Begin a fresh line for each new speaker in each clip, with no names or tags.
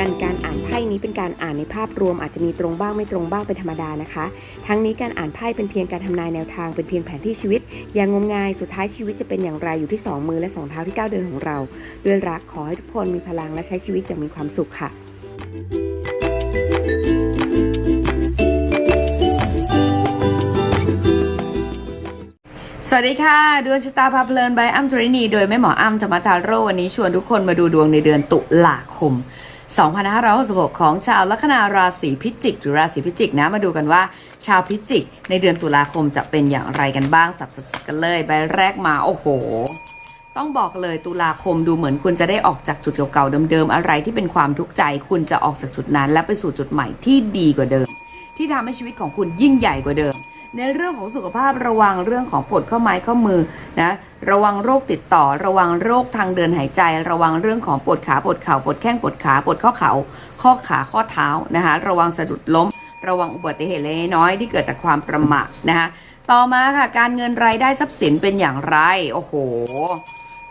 นี้เป็นการอ่านในภาพรวมอาจจะมีตรงบ้างไม่ตรงบ้างเป็นธรรมดานะคะ ทั้งนี้การอ่านไพ่เป็นเพียงการทำนายแนวทางเป็นเพียงแผนที่ชีวิต อย่างงมงายสุดท้ายชีวิตจะเป็นอย่างไรอยู่ที่สองมือและสองเท้าที่ก้าวเดินของเรา ด้วยรักขอให้ทุกคนมีพลังและใช้ชีวิตอย่างมีความสุขค่ะ
สวัสดีค่ะดวงชะตาพาเพลินใบอ้ำตรินีโดยแม่หมออ้ำธรรมทาโรวันนี้ชวนทุกคนมาดูดวงในเดือนตุลาคม 2566ของชาวลัคนาราศีพิจิกหรือราศีพิจิกนะ มาดูกันว่าชาวพิจิก ในเดือนตุลาคมจะเป็นอย่างไรกันบ้างสับสดกันเลยใบแรกมาโอ้โห ต้องบอกเลยตุลาคมดูเหมือนคุณจะได้ออกจากจุดเก่าๆเดิมๆอะไรที่เป็นความทุกข์ใจ คุณจะออกจากจุดนั้น และไปสู่จุดใหม่ที่ดีกว่าเดิม ที่ทำให้ชีวิตของคุณยิ่งใหญ่กว่าเดิม ในเรื่องของสุขภาพระวังเรื่องของปวดข้อไม้ข้อมือนะระวังโรคติดต่อ ระวังโรคทางเดินหายใจ ระวังเรื่องของปวดขาปวดเข่าปวดแข้งปวดขาปวดข้อเข่า ข้อขาข้อเท้านะคะระวังสะดุดล้ม ระวังอุบัติเหตุเล็กน้อยที่เกิดจากความประมาทนะคะต่อมาค่ะการเงินรายได้ทรัพย์สินเป็นอย่างไร โอ้โห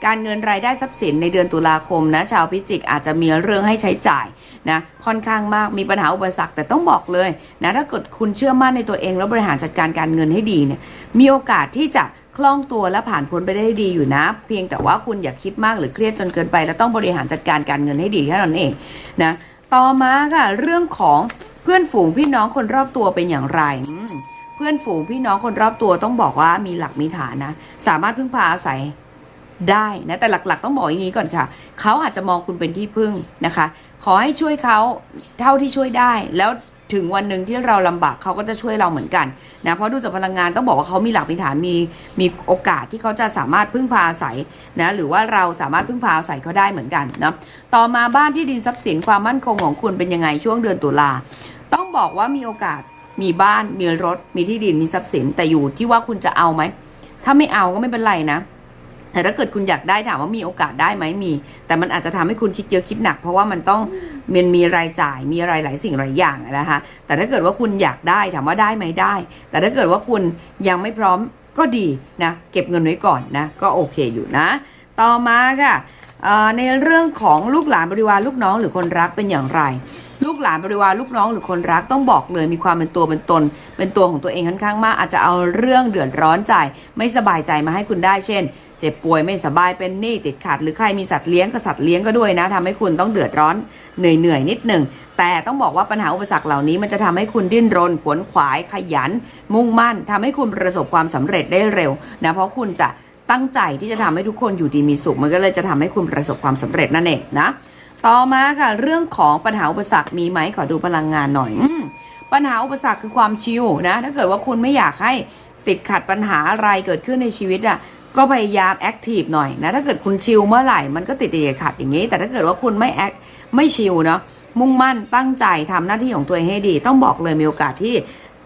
การเงินรายได้ทรัพย์สินในเดือนตุลาคมนะชาวพิจิกอาจจะมีเรื่องให้ใช้จ่ายนะค่อนข้างมากมีปัญหาอุปสรรคแต่ต้องบอกเลยนะถ้าเกิดคุณเชื่อมั่นในตัวเองแล้วบริหารจัดการการเงินให้ดีเนี่ยมีโอกาสที่จะคล่องตัวและผ่านพ้นไปได้ดีอยู่นะ เพียงแต่ว่าคุณอย่าคิดมากหรือเครียดจนเกินไป แล้วต้องบริหารจัดการการเงินให้ดีแค่นั้นเองนะต่อมาค่ะเรื่องของเพื่อนฝูงพี่น้องคนรอบตัวเป็นอย่างไรเพื่อนฝูงพี่น้องคนรอบตัวต้องบอกว่ามีหลักมีฐานนะ สามารถพึ่งพาอาศัย ได้นะแต่หลักๆ ต้องบอกอย่างนี้ก่อนค่ะ เขาอาจจะมองคุณเป็นที่พึ่งนะคะ ขอให้ช่วยเขาเท่าที่ช่วยได้ แล้วถึงวันหนึ่งที่เราลำบากเขาก็จะช่วยเราเหมือนกันนะเพราะดูจากพลังงานต้องบอกว่าเขามีหลักมีฐานมีมีโอกาสที่เขาจะสามารถพึ่งพาอาศัยนะหรือว่าเราสามารถพึ่งพาอาศัยเขาได้เหมือนกันนะต่อมาบ้านที่ดินทรัพย์สินความมั่นคงของคุณเป็นยังไงช่วงเดือนตุลาต้องบอกว่ามีโอกาสมีบ้านมีรถมีที่ดินมีทรัพย์สินแต่อยู่ที่ว่าคุณจะเอาไหมถ้าไม่เอาก็ไม่เป็นไรนะ แต่ถ้าเกิดคุณอยากได้ถามว่ามีโอกาสได้ไหมมี แต่มันอาจจะทำให้คุณคิดเยอะคิดหนัก เพราะว่ามันต้องมันมีรายจ่ายมีอะไรหลายสิ่งหลายอย่างนะคะ แต่ถ้าเกิดว่าคุณอยากได้ถามว่าได้ไหมได้ แต่ถ้าเกิดว่าคุณยังไม่พร้อมก็ดีนะ เก็บเงินไว้ก่อนนะ ก็โอเคอยู่นะ ต่อมาค่ะ ในเรื่องของลูกหลานบริวารลูกน้องหรือคนรักเป็นอย่างไร ลูกหลานบริวารลูกน้องหรือคนรักต้องบอกเลยมีความเป็นตัวเป็นตน เป็นตัวของตัวเองค่อนข้างมาก อาจจะเอาเรื่องเดือดร้อนใจ ไม่สบายใจมาให้คุณได้เช่น เจ็บป่วยไม่สบายเป็นหนี้ติดขัด หรือใครมีสัตว์เลี้ยงก็สัตว์เลี้ยงก็ด้วยนะทำให้คุณต้องเดือดร้อนเหนื่อยเหนื่อยนิดหนึ่งแต่ต้องบอกว่าปัญหาอุปสรรคเหล่านี้มันจะทำให้คุณดิ้นรนขวนขวายขยัน มุ่งมั่นทำให้คุณประสบความสำเร็จได้เร็วนะเพราะคุณจะ ตั้งใจที่จะทำให้ทุกคนอยู่ดีมีสุข มันก็เลยจะทำให้คุณประสบความสำเร็จนั่นเองนะ ต่อมาค่ะเรื่องของปัญหาอุปสรรคมีไหมขอดูพลังงานหน่อยอปัญหาอุปสรรคคือความชิลนะ ถ้าเกิดว่าคุณไม่อยากให้ติดขัดปัญหาอะไรเกิดขึ้นในชีวิตอะก็พยายามแอคทีฟหน่อยนะถ้าเกิดคุณชิลเมื่อไหร่มันก็ติดติดขัดอย่างนี้ แต่ถ้าเกิดว่าคุณไม่แอคไม่ชิลเนาะมุ่งมั่นตั้งใจทำหน้าที่ของตัวเองให้ดี ต้องบอกเลยมีโอกาสที่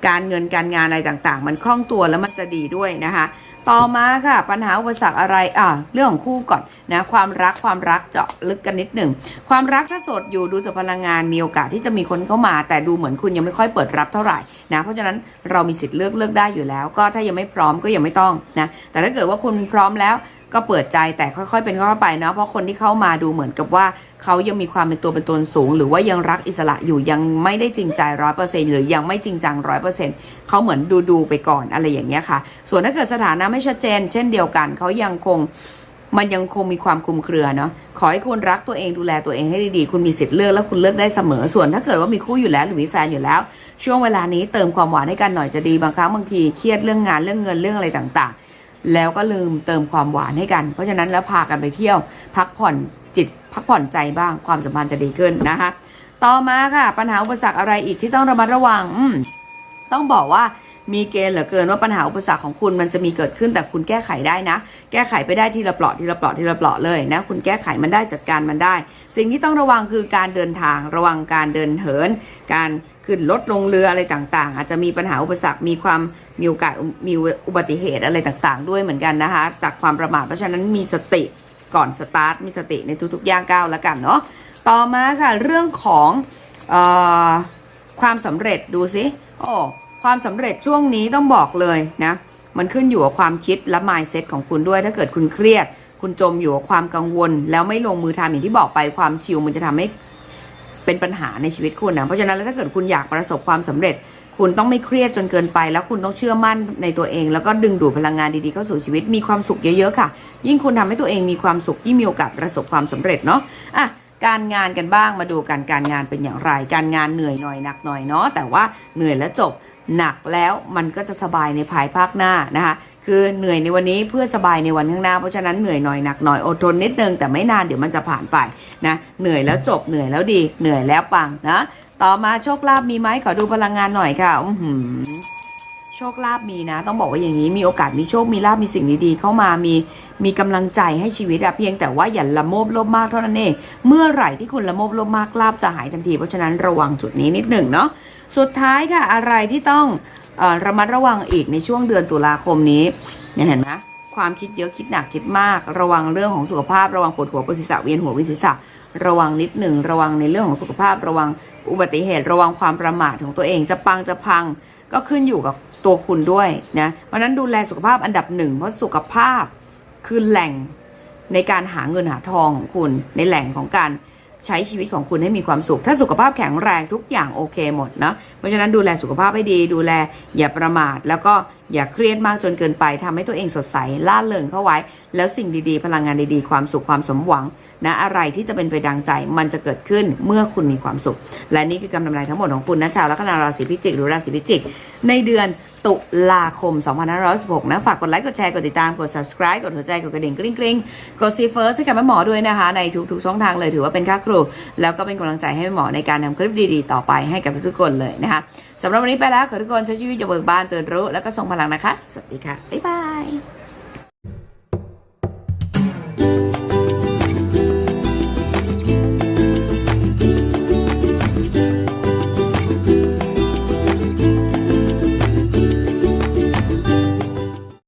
การเงินการงานอะไรต่างๆ มันคล่องตัวแล้วมันจะดีด้วยนะคะ ต่อมาค่ะ ปัญหาอุปสรรคอะไรอะเรื่องของคู่ก่อนนะความรักความรักเจาะลึกกันนิดหนึ่งความรักถ้าโสดอยู่ดูจากพลังงานมีโอกาสที่จะมีคนเข้ามา แต่ดูเหมือนคุณยังไม่ค่อยเปิดรับเท่าไหร่นะเพราะฉะนั้นเรามีสิทธิ์เลือกเลือกได้อยู่แล้ว ก็ถ้ายังไม่พร้อมก็ยังไม่ต้องนะแต่ถ้าเกิดว่าคุณพร้อมแล้ว ก็เปิดใจแต่ค่อยๆ เป็นค่อยๆไปเนาะเพราะคนที่เข้ามาดูเหมือนกับว่าเขายังมีความเป็นตัวเป็นตนสูง หรือว่ายังรักอิสระอยู่ยังไม่ได้จริงใจร้อยเปอร์เซ็นหรือยังไม่จริงจังร้อยเปอร์เซ็นเขาเหมือนดูดูๆไปก่อนอะไรอย่างเงี้ยค่ะ ส่วนถ้าเกิดสถานะไม่ชัดเจน เช่นเดียวกันเขายังคงมันยังคงมีความคลุมเครือเนาะ ขอให้คุณรักตัวเองดูแลตัวเองให้ดีๆ คุณมีสิทธิ์เลือกแล้วคุณเลือกได้เสมอ ส่วนถ้าเกิดว่ามีคู่อยู่แล้วหรือมีแฟนอยู่แล้ว ช่วงเวลานี้เติมความหวานให้กันหน่อยจะดี บางครั้งบางทีเครียดเรื่องงานเรื่องเงินเรื่องอะไรต่างๆ แล้วก็ลืมเติมความหวานให้กัน เพราะฉะนั้นแล้วพากันไปเที่ยว พักผ่อนจิต พักผ่อนใจบ้างความสัมพันธ์จะดีขึ้นนะคะ ต่อมาค่ะ ปัญหาอุปสรรคอะไรอีกที่ต้องระมัดระวังต้องบอกว่ามีเกณฑ์เหลือเกินว่าปัญหาอุปสรรคของคุณมันจะมีเกิดขึ้นแต่คุณแก้ไขได้นะ แก้ไขไปได้ทีละเปลาะทีละเปลาะทีละเปลาะเลยนะ คุณแก้ไขมันได้จัดการมันได้ สิ่งที่ต้องระวังคือการเดินทาง ระวังการเดินเหิน การขึ้นรถลงเรืออะไรต่างๆ อาจจะมีปัญหาอุปสรรคมีความ มีโอกาสมีอุบัติเหตุอะไรต่างๆ ด้วยเหมือนกันนะคะ จากความประมาทเพราะฉะนั้นมีสติก่อนสตาร์ทมีสติในทุกๆย่างก้าวแล้วกันเนาะต่อมาค่ะเรื่องของเออความสำเร็จดูสิโอ้ความสำเร็จช่วงนี้ต้องบอกเลยนะมันขึ้นอยู่กับความคิดและ mindset ของคุณด้วยถ้าเกิดคุณเครียด คุณจมอยู่กับความกังวล แล้วไม่ลงมือทำอย่างที่บอกไปความชิลมันจะทำให้เป็นปัญหาในชีวิตคุณนะเพราะฉะนั้นแล้วถ้าเกิดคุณอยากประสบความสำเร็จ คุณต้องไม่เครียดจนเกินไป แล้วคุณต้องเชื่อมั่นในตัวเอง แล้วก็ดึงดูดพลังงานดีๆเข้าสู่ชีวิตมีความสุขเยอะๆค่ะ ยิ่งคุณทำให้ตัวเองมีความสุขยิ่งมีโอกาสประสบความสำเร็จเนาะอะการงานกันบ้างมาดูกันการงานเป็นอย่างไร การงานเหนื่อยหน่อยหนักหน่อยเนาะแต่ว่าเหนื่อยแล้วจบหนักแล้วมันก็จะสบายในภายภาคหน้านะคะ คือเหนื่อยในวันนี้เพื่อสบายในวันข้างหน้า เพราะฉะนั้นเหนื่อยหน่อยหนักหน่อยอดทนนิดนึงแต่ไม่นานเดี๋ยวมันจะผ่านไปนะเหนื่อยแล้วจบเหนื่อยแล้วดี เหนื่อยแล้วปังนะต่อมาโชคลาภมีไหมขอดูพลังงานหน่อยค่ะอือหือโชคลาภมีนะ ต้องบอกว่าอย่างนี้มีโอกาสมีโชคมีลาภมีสิ่งดีๆเข้ามามีมีกำลังใจให้ชีวิตอะเพียงแต่ว่าอย่าละโมบโลภมากเท่านั้นเองเมื่อไหร่ที่คุณละโมบโลภมากลาภจะหายทันทีเพราะฉะนั้นระวังจุดนี้นิดหนึ่งเนาะสุดท้ายค่ะอะไรที่ต้อง ระมัดระวังอีกในช่วงเดือนตุลาคมนี้เนี่ยเห็นไหมความคิดเยอะคิดหนักคิดมาก ระวังเรื่องของสุขภาพ ระวังปวดหัวปวดศีรษะเวียนหัววียนศีรษะระวังนิดหนึ่งระวังในเรื่องของสุขภาพ ระวังอุบัติเหตุ ระวังความประมาทของตัวเองจะปังจะพังก็ขึ้นอยู่กับตัวคุณด้วยนะเพราะนั้นดูแลสุขภาพอันดับหนึ่งเพราะสุขภาพคือแหล่งในการหาเงินหาทองของคุณในแหล่งของการ ใช้ชีวิตของคุณให้มีความสุข ถ้าสุขภาพแข็งแรงทุกอย่างโอเคหมดนะ เพราะฉะนั้นดูแลสุขภาพให้ดี ดูแลอย่าประมาท แล้วก็อย่าเครียดมากจนเกินไปทำให้ตัวเองสดใสล่าเริงเข้าไว้ แล้วสิ่งดีๆ พลังงานดีๆ ความสุขความสมหวังนะอะไรที่จะเป็นไปดังใจมันจะเกิดขึ้นเมื่อคุณมีความสุข และนี่คือกำลังใจทั้งหมดของคุณนะชาวลัคนาราศีพิจิกหรือราศีพิจิก ในเดือน ตุลาคม 2516 นะ ฝากกดไลค์ กดแชร์ กดติดตาม กด subscribe กดหัวใจ กดกระดิ่งกริ๊งกริ๊งกดซีเฟิร์สให้กับแม่หมอด้วยนะคะ ในทุกๆช่องทางเลยถือว่าเป็นค่าครู แล้วก็เป็นกำลังใจให้แม่หมอในการทำคลิปดีๆ ต่อไปให้กับทุกๆคนเลยนะคะสำหรับวันนี้ไปแล้วขอทุกคนใช้ชีวิตอย่างเบิกบานตื่นรู้ แล้วก็ส่งพลังนะคะ สวัสดีค่ะ บ๊ายบาย